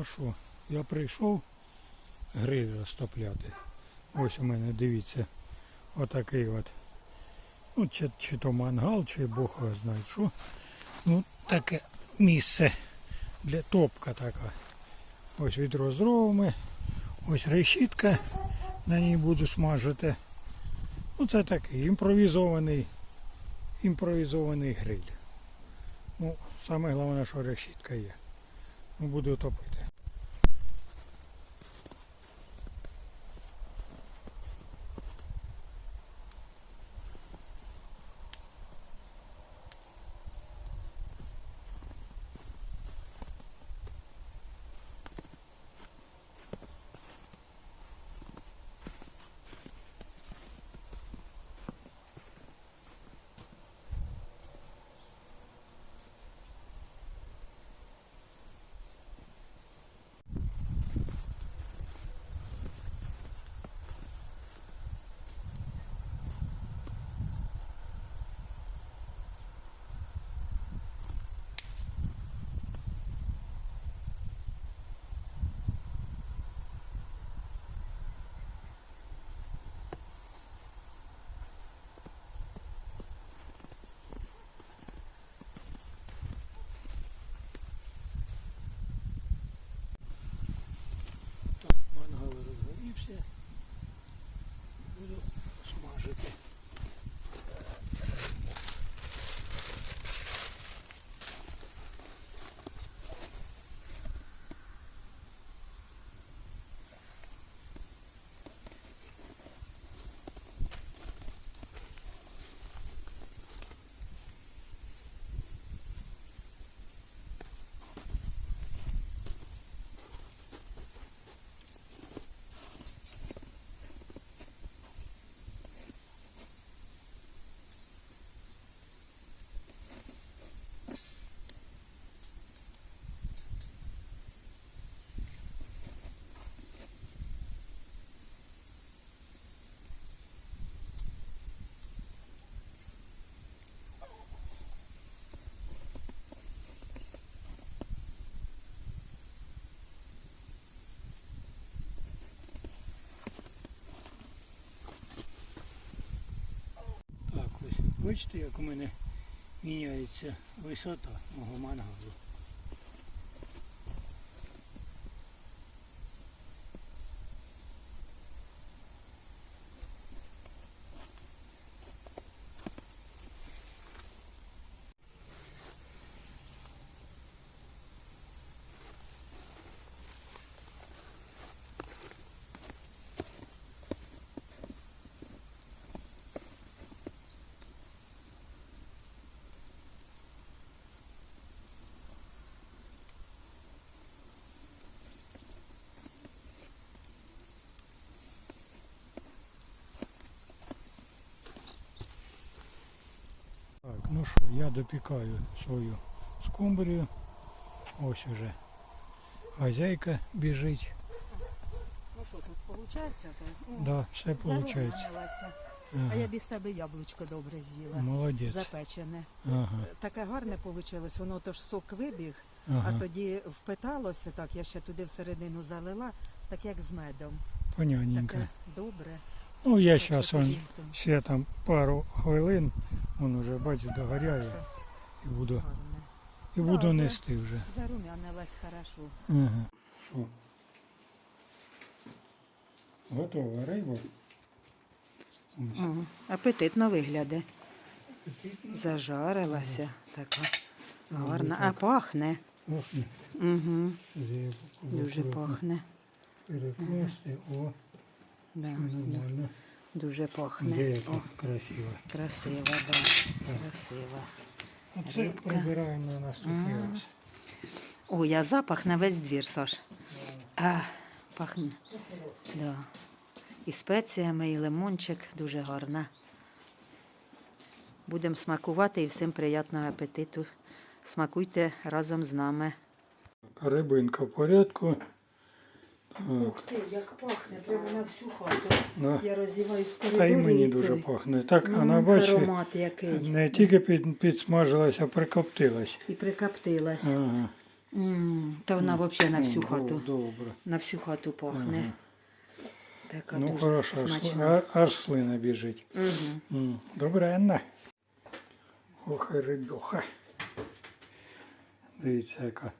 Ну що, я прийшов гриль розтопляти. Ось у мене, дивіться, отакий от. Ну, чи, чи то мангал, чи Бог його знає що. Ну, таке місце для топка така. Ось відро з дровами, ось решітка, на ній буду смажити. Ну це такий імпровізований, імпровізований гриль. Ну, саме головне, що решітка є. Ну, буду топити. Бачите, як у мене міняється висота мого мангалу. Так, ну що, я допікаю свою скумбрію. Ось уже хазяйка біжить. Ну що тут виходить? Да, все виходить. Зарум'янилася. А я без тебе яблучко добре з'їла. молодець. Запечене. Ага, Таке гарне вийшло, воно то ж сок вибіг, а тоді впиталося так, я ще туди всередину залила, так як з медом. понятненько. Таке добре. Ну я зараз ще там пару хвилин, он уже бачу догоряє і буду, і буду Да, нести вже. Зарум'янилась хорошо. Ага. Що? Готова риба? Ага. Апетитно виглядає. Зажарилася така. Гарна. А пахне. Ні. Угу. Дуже пахне. Перекласти, о, Да. нормально. Дуже пахне. яка О, красиво. красиво, да. Красиво. Оце прибираємо на наступний раз. Ой, я запах на весь двір, Саш. А, пахне. Да. І спеціями, і лимончик дуже гарна. Будемо смакувати і всім приємного апетиту. Смакуйте разом з нами. Рибинка в порядку. Ух ти, як пахне, прямо на всю хату. Да. Я роззіваю з Та й мені дуже пахне. Так, вона бачить, Аромат який. не тільки під, підсмажилась, а прикоптилась. І прикоптилась. Ага. М, Та вона взагалі на всю хату. Добре. На всю хату пахне. Така Ну дуже хорошо, аж, смачна. а- аж слина біжить. Угу. М, Добре, Анна. Ох, і рибьоха. Дивіться, яка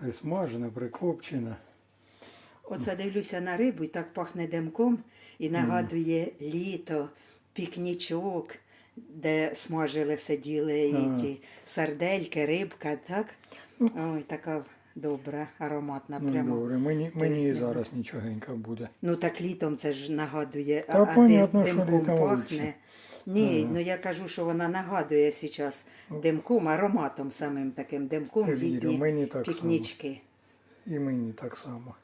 присмажена, прикопчена. Оце дивлюся на рибу і так пахне димком і нагадує літо, пікнічок, де смажили, сиділи і ті сардельки, рибка, так? Ой, така добра, ароматна Ну, прямо. добре, мені, мені і зараз нічогенько буде. Ну так літом це ж нагадує, Та а понятно, дим, що літом пахне. Ні, ну я кажу, що вона нагадує зараз димком, ароматом самим таким димком Вірю, літні мені так само. пікнічки. І мені так само.